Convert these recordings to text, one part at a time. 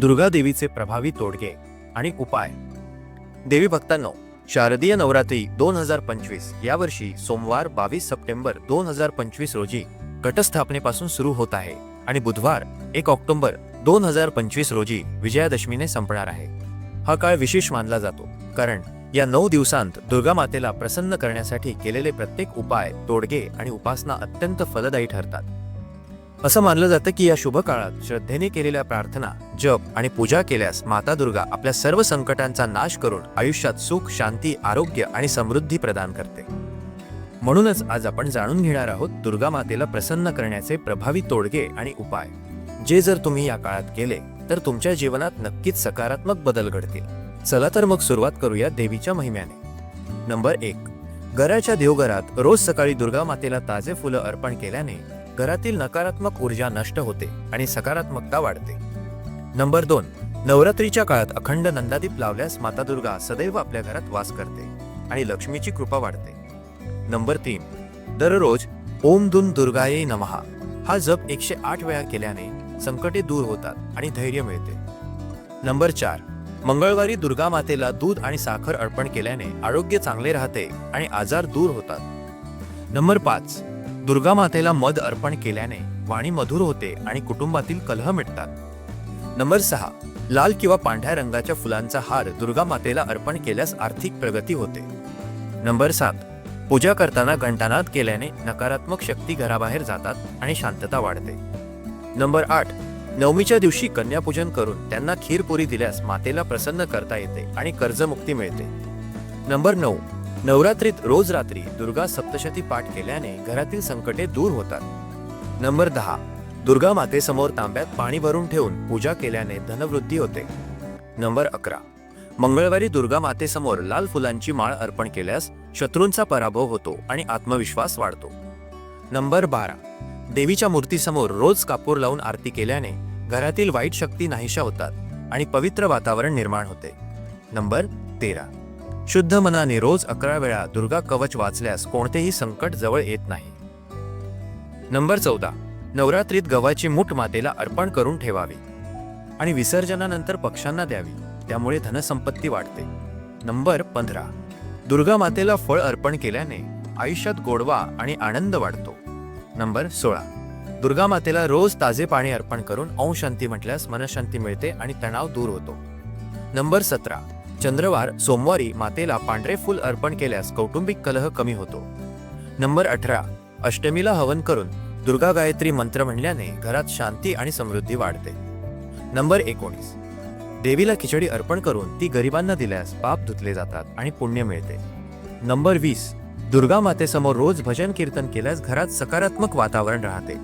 दुर्गा देवीचे प्रभावी तोडगे आणि उपाय. देवी भक्तांनो शारदीय नवरात्री दोन हजार पंचवीस यावर्षी सोमवार बावीस सप्टेंबर दोन हजार पंचवीस रोजी घटस्थापनेपासून सुरू होत आहे आणि बुधवार एक ऑक्टोबर दोन हजार पंचवीस रोजी विजयादशमीने संपणार आहे. हा काळ विशेष मानला जातो कारण या नऊ दिवसांत दुर्गा मातेला प्रसन्न करण्यासाठी केलेले प्रत्येक उपाय तोडगे आणि उपासना अत्यंत फलदायी ठरतात. असं मानलं जातं की या शुभ काळात श्रद्धेने केलेल्या प्रार्थना जप आणि पूजा केल्यास माता दुर्गा आपल्या सर्व संकटांचा नाश करून आयुष्यात सुख शांती आरोग्य आणि समृद्धी प्रदान करते. म्हणूनच आज आपण जाणून घेणार आहोत दुर्गा मातेला प्रसन्न करण्याचे प्रभावी तोडगे आणि उपाय. जे जर तुम्ही या काळात केले तर तुमच्या जीवनात नक्कीच सकारात्मक बदल घडतील. चला तर मग सुरुवात करूया देवीच्या महिम्याने. नंबर एक. घराच्या देवघरात रोज सकाळी दुर्गा मातेला ताजे फुलं अर्पण केल्याने घरातील नकारात्मक ऊर्जा नष्ट होते आणि सकारात्मकता वाढते. नंबर दोन नवरात्रीच्या काळात अखंड नंदादीप लावल्यास माता दुर्गा सदैव आपल्या घरात वास करते आणि लक्ष्मीची कृपा वाढते. नंबर तीन दररोज ओम दुन दुर्गाये नमहा हा जप एकशे आठ वेळा केल्याने संकटे दूर होतात आणि धैर्य मिळते. नंबर चार मंगळवारी दुर्गा मातेला दूध आणि साखर अर्पण केल्याने आरोग्य चांगले राहते आणि आजार दूर होतात. नंबर पाच दुर्गा मातेला मध अर्पण केल्याने वाणी मधुर होते आणि कुटुंबातील कलह मिटतात. नंबर सहा लाल किंवा पांढऱ्या रंगाच्या फुलांचा हार दुर्गा मातेला अर्पण केल्यास आर्थिक प्रगती होते. नंबर सात पूजा करताना घंटानाद केल्याने नकारात्मक शक्ती घराबाहेर जातात आणि शांतता वाढते. नंबर आठ नवमीच्या दिवशी कन्यापूजन करून त्यांना खीरपुरी दिल्यास मातेला प्रसन्न करता येते आणि कर्जमुक्ती मिळते. नंबर नऊ नवरात्रीत रोज रात्री दुर्गा सप्तशती पाठ केल्याने घरातील संकटे दूर होतात. नंबर दहा. दुर्गा मातेसमोर तांब्यात पाणी भरून ठेवून पूजा केल्याने धनवृद्धी होते. नंबर अकरा. मंगळवारी दुर्गा मातेसमोर लाल फुलांची माळ अर्पण केल्यास शत्रूंचा पराभव होतो आणि आत्मविश्वास वाढतो. नंबर बारा. देवीच्या मूर्तीसमोर रोज कापूर लावून आरती केल्याने घरातील वाईट शक्ती नाहीशा होतात आणि पवित्र वातावरण निर्माण होते. नंबर तेरा. शुद्ध मनाने रोज अकरा वेळा दुर्गा कवच वाचल्यास कोणतेही संकट जवळ येत नाही. नंबर चौदा. नवरात्रीत गव्हाची मूठ मातेला अर्पण करून ठेवावी. आणि विसर्जनानंतर पक्ष्यांना द्यावी. त्यामुळे धनसंपत्ती वाढते. नंबर पंधरा. दुर्गा मातेला फळ अर्पण केल्याने आयुष्यात गोडवा आणि आनंद वाढतो. नंबर सोळा. दुर्गा मातेला रोज ताजे पाणी अर्पण करून अंशांती शांती म्हटल्यास मनशांती मिळते आणि तणाव दूर होतो. नंबर सतरा. चंद्रवार सोमवारी मातेला पांढरे फूल अर्पण केल्यास कौटुंबिक कलह कमी होतो. नंबर अठरा अष्टमीला हवन करून दुर्गा गायत्री मंत्र म्हणल्याने घरात शांती आणि समृद्धी वाढते. नंबर एकोणीस देवीला खिचडी अर्पण करून ती गरिबांना दिल्यास पाप धुतले जातात आणि पुण्य मिळते. नंबर वीस दुर्गा मातेसमोर रोज भजन कीर्तन केल्यास घरात सकारात्मक वातावरण राहते.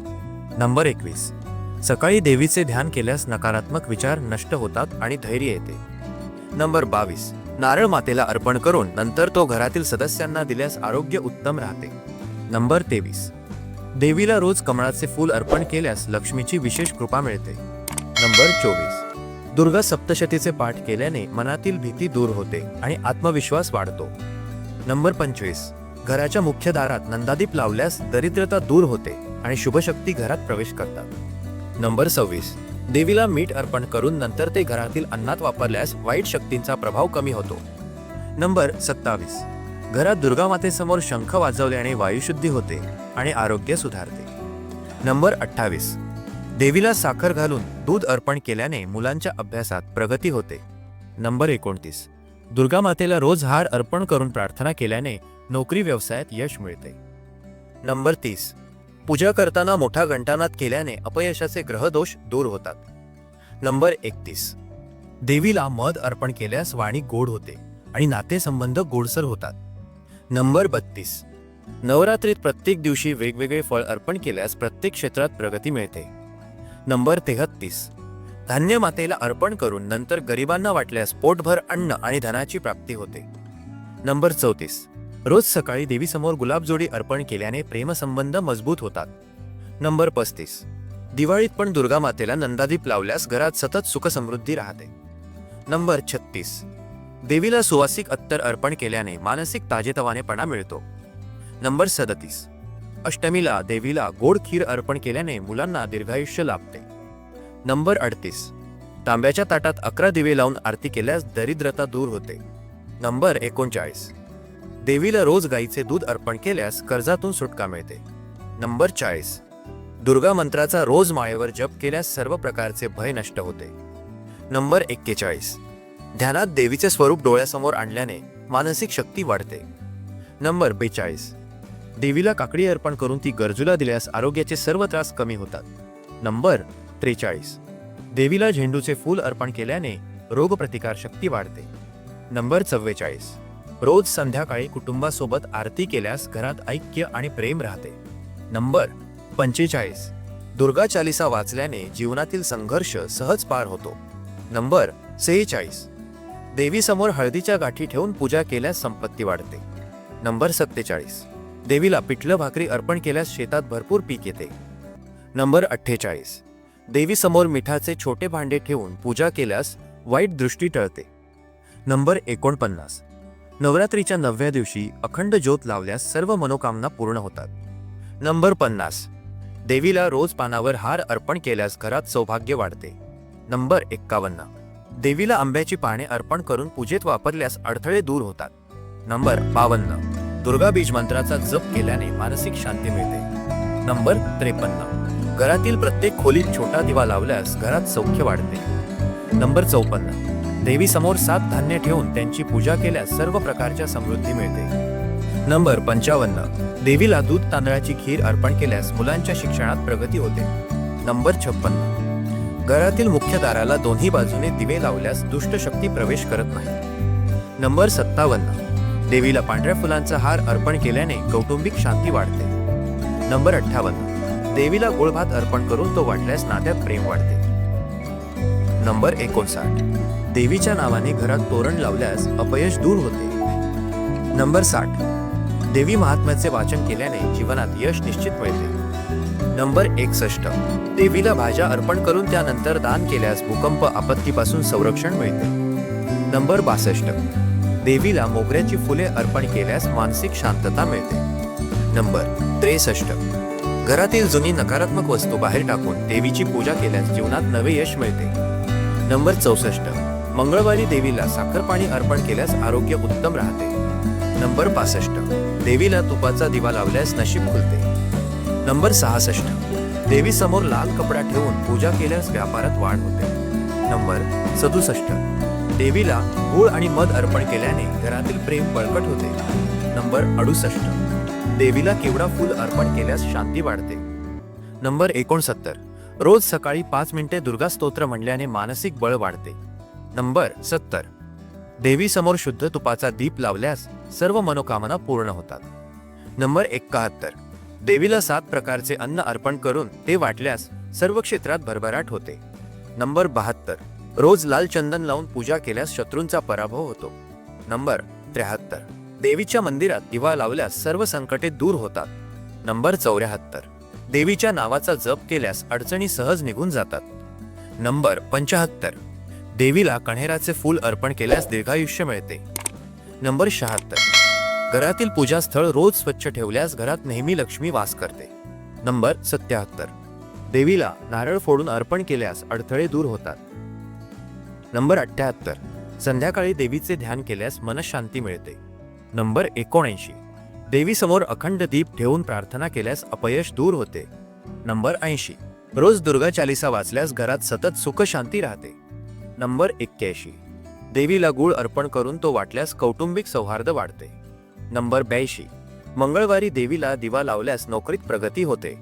नंबर एकवीस सकाळी देवीचे ध्यान केल्यास नकारात्मक विचार नष्ट होतात आणि धैर्य येते. नंबर बावीस. नारळ मातेला अर्पण करून नंतर तो घरातील सदस्यांना दिल्यास आरोग्य उत्तम राहते. नंबर तेवीस. देवीला रोज कमळाचे फूल अर्पण केल्यास लक्ष्मीची विशेष कृपा मिळते. नंबर चोवीस. दुर्गा सप्तशतीचे पाठ केल्याने मनातील भीती दूर होते आणि आत्मविश्वास वाढतो. नंबर पंचवीस. घराच्या मुख्य दारात नंदादीप लावल्यास दरिद्रता दूर होते आणि शुभशक्ती घरात प्रवेश करतात. नंबर सव्वीस. देवीला मीठ अर्पण करून नंतर ते घरातील अन्नात वापरल्यास वाईट शक्तींचा प्रभाव कमी होतो. नंबर सत्तावीस. घरात दुर्गा मातेसमोर शंख वाजवल्याने वायुशुद्धी होते आणि आरोग्य सुधारते. नंबर अठ्ठावीस. देवीला साखर घालून दूध अर्पण केल्याने मुलांच्या अभ्यासात प्रगती होते. नंबर एकोणतीस. दुर्गा मातेला रोज हार अर्पण करून प्रार्थना केल्याने नोकरी व्यवसायात यश मिळते. नंबर तीस. पूजा करताना मोठा घंटानाद केल्याने अपयशाचे ग्रहदोष दूर होतात. नंबर एकतीस. देवीला मध अर्पण केल्यास वाणी गोड होते आणि नातेसंबंध गोडसर होतात. नंबर बत्तीस. नवरात्रीत प्रत्येक दिवशी वेगवेगळे फळ अर्पण केल्यास प्रत्येक क्षेत्रात प्रगती मिळते. नंबर तेहत्तीस. धान्य मातेला अर्पण करून नंतर गरिबांना वाटल्यास पोटभर अन्न आणि धनाची प्राप्ती होते. नंबर चौतीस. रोज सकाळी देवीसमोर गुलाबजोडी अर्पण केल्याने प्रेमसंबंध मजबूत होतात. नंबर पस्तीस. दिवाळीत पण दुर्गा मातेला नंदादीप लावल्यास घरात सतत सुखसमृद्धी राहते. नंबर छत्तीस. देवीला सुवासिक अत्तर अर्पण केल्याने मानसिक ताजेतवानेपणा मिळतो. नंबर सदतीस. अष्टमीला देवीला गोड खीर अर्पण केल्याने मुलांना दीर्घायुष्य लाभते. नंबर अडतीस. तांब्याच्या ताटात अकरा दिवे लावून आरती केल्यास दरिद्रता दूर होते. नंबर एकोणचाळीस. देवीला रोज गाईचे दूध अर्पण केल्यास कर्जातून सुटका मिळते. नंबर चाळीस. दुर्गा मंत्राचा रोज माळेवर जप केल्यास सर्व प्रकारचे भय नष्ट होते. नंबर एक्केचाळीस. ध्यानात देवीचे स्वरूप डोळ्यासमोर आणल्याने मानसिक शक्ती वाढते. नंबर बेचाळीस. देवीला काकडी अर्पण करून ती गरजूला दिल्यास आरोग्याचे सर्व त्रास कमी होतात. नंबर त्रेचाळीस. देवीला झेंडूचे फूल अर्पण केल्याने रोगप्रतिकार शक्ती वाढते. नंबर चव्वेचाळीस. रोज संध्याकाळी कुटुंबासोबत आरती केल्यास घरात ऐक्य आणि प्रेम राहते. नंबर पंचेचाळीस. दुर्गा चालिसा वाचल्याने जीवनातील संघर्ष सहज पार होतो. नंबर सेहेचाळीस. देवीसमोर हळदीच्या गाठी ठेवून पूजा केल्यास संपत्ती वाढते. नंबर सत्तेचाळीस. देवीला पिठलं भाकरी अर्पण केल्यास शेतात भरपूर पीक येते. नंबर अठ्ठेचाळीस. देवीसमोर मिठाचे छोटे भांडे ठेवून पूजा केल्यास वाईट दृष्टी टळते. नंबर एकोणपन्नास. नवरात्रीच्या नवव्या दिवशी अखंड ज्योत लावल्यास सर्व मनोकामना पूर्ण होतात. नंबर पन्नास. देवीला रोज पानावर हार अर्पण केल्यास घरात सौभाग्य वाढते. नंबर एक्कावन्न. देवीला आंब्याची पाने अर्पण करून पूजेत वापरल्यास अडथळे दूर होतात. नंबर बावन्न. दुर्गा बीज मंत्राचा जप केल्याने मानसिक शांती मिळते. नंबर त्रेपन्न. घरातील प्रत्येक खोलीत छोटा दिवा लावल्यास घरात सौख्य वाढते. नंबर चौपन्न. देवीसमोर सात धान्य ठेवून त्यांची पूजा केल्यास सर्व प्रकारच्या समृद्धी मिळते. नंबर पंचावन्न. देवीला दूध तांदळाची खीर अर्पण केल्यास मुलांच्या शिक्षणात प्रगती होते. नंबर छप्पन्न. घरातील मुख्य दाराला दोन्ही बाजूने दिवे लावल्यास दुष्ट शक्ती प्रवेश करत नाही. नंबर सत्तावन्न. देवीला पांढऱ्या फुलांचा हार अर्पण केल्याने कौटुंबिक शांती वाढते. नंबर अठ्ठावन्न. देवीला गोळभात अर्पण करून तो वाटल्यास नात्यात प्रेम वाढते. नंबर एकोणसाठ. देवीच्या नावाने घरात तोरण लावल्यास अपयश दूर होते. नंबर साठ. देवी महात्म्याचे वाचन केल्याने जीवनात यश निश्चित मिळते. नंबर एकसष्ट. देवीला भाज्या अर्पण करून त्यानंतर दान केल्यास भूकंप आपत्तीपासून संरक्षण मिळते. नंबर बासष्ट. देवीला मोगऱ्याची फुले अर्पण केल्यास मानसिक शांतता मिळते. नंबर त्रेसष्ट. घरातील जुनी नकारात्मक वस्तू बाहेर टाकून देवीची पूजा केल्यास जीवनात नवे यश मिळते. नंबर चौसष्ट. मंगळवारी देवीला साखर पाणी अर्पण केल्यास आरोग्य उत्तम राहते. नंबर पासष्ट. देवीला तुपाचा दिवा लावल्यास नशीब खुलते. नंबर सहासष्ट. देवी समोर लाल कपडा ठेवून पूजा केल्यास व्यापारात वाढ होते. नंबर सदुसष्ट. देवीला गूळ आणि मध अर्पण केल्याने घरातील प्रेम बळकट होते. नंबर अडुसष्ट. देवीला केवडा फूल अर्पण केल्यास शांती वाढते. नंबर एकोणसत्तर. रोज सकाळी पाच मिनिटे दुर्गा स्तोत्र म्हणल्याने मानसिक बळ वाढते. नंबर सत्तर. देवीसमोर शुद्ध तुपाचा दीप लावल्यास सर्व मनोकामना पूर्ण होतात. नंबर एकाहत्तर. देवीला सात प्रकारचे अन्न अर्पण करून ते वाटल्यास सर्व क्षेत्रात भरभराट होते. नंबर बहात्तर. रोज लाल चंदन लावून पूजा केल्यास शत्रूंचा पराभव होतो. नंबर त्र्याहत्तर. देवीच्या मंदिरात दिवा लावल्यास सर्व संकटे दूर होतात. नंबर चौऱ्याहत्तर. देवीच्या नावाचा जप केल्यास अडचणी सहज निघून जातात. नंबर पंचाहत्तर. देवीला कण्हेराचे फूल अर्पण केल्यास दीर्घायुष्य मिळते. नंबर शहात्तर. घरातील पूजास्थळ रोज स्वच्छ ठेवल्यास घरात नेहमी लक्ष्मी वास करते. नंबर सत्याहत्तर. देवीला नारळ फोडून अर्पण केल्यास अडथळे दूर होतात. नंबर अठ्ठ्याहत्तर संध्याकाळी देवीचे ध्यान केल्यास मनशांती मिळते. नंबर एकोणऐंशी. देवीसमोर अखंड दीप ठेवून प्रार्थना केल्यास अपयश दूर होते. नंबर ऐंशी. रोज दुर्गा चालिसा वाचल्यास घरात सतत सुखशांती राहते. नंबर एक्क्याऐंशी. देवीला गुळ अर्पण करून तो वाटल्यास कौटुंबिक सौहार्द वाढते. नंबर ब्याऐंशी. मंगळवारी देवीला दिवा लावल्यास नोकरीत प्रगती होते.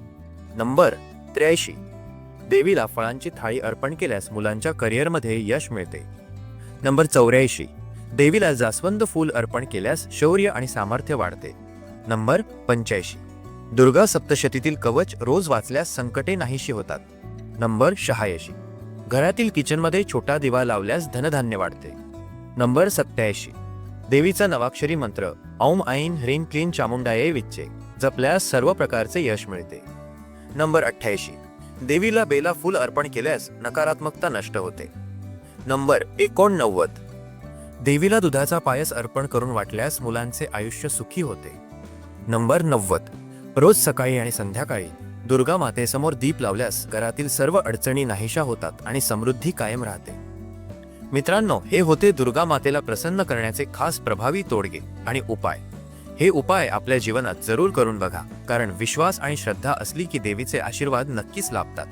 नंबर त्र्याऐंशी. देवीला फळांची थाळी अर्पण केल्यास मुलांच्या करिअरमध्ये यश मिळते. नंबर चौऱ्याऐंशी. देवीला जास्वंद फूल अर्पण केल्यास शौर्य आणि सामर्थ्य वाढते. नंबर पंच्याऐंशी. दुर्गा सप्तशतीतील कवच रोज वाचल्यास संकटे नाहीशी होतात. नंबर शहाऐंशी. घरातील किचनमध्ये छोटा दिवा लावल्यास धनधान्य वाढते. नंबर सत्याऐंशी. देवीचा नवाक्षरी मंत्र औम ऐन ह्रीम क्लीन चामुंडाये विच्चे जपल्यास सर्व प्रकारचे यश मिळते. नंबर अठ्ठ्याऐंशी. देवीला बेला फूल अर्पण केल्यास नकारात्मकता नष्ट होते. नंबर एकोणनव्वद. देवीला दुधाचा पायस अर्पण करून वाटल्यास मुलांचे आयुष्य सुखी होते. नंबर नव्वद. रोज सकाळी आणि संध्याकाळी दुर्गा मातेसमोर दीप लावल्यास घरातील सर्व अडचणी नाहीशा होतात आणि समृद्धी कायम राहते. मित्रांनो हे होते दुर्गा मातेला प्रसन्न करण्याचे खास प्रभावी तोडगे आणि उपाय. हे उपाय आपल्या जीवनात जरूर करून बघा कारण विश्वास आणि श्रद्धा असली की देवीचे आशीर्वाद नक्कीच लाभतात.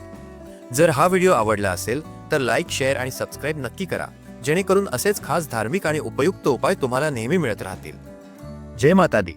जर हा व्हिडिओ आवडला असेल तर लाईक शेअर आणि सबस्क्राईब नक्की करा जेणेकरून असेच खास धार्मिक आणि उपयुक्त उपाय तुम्हाला नेहमी मिळत राहतील. जय माता दी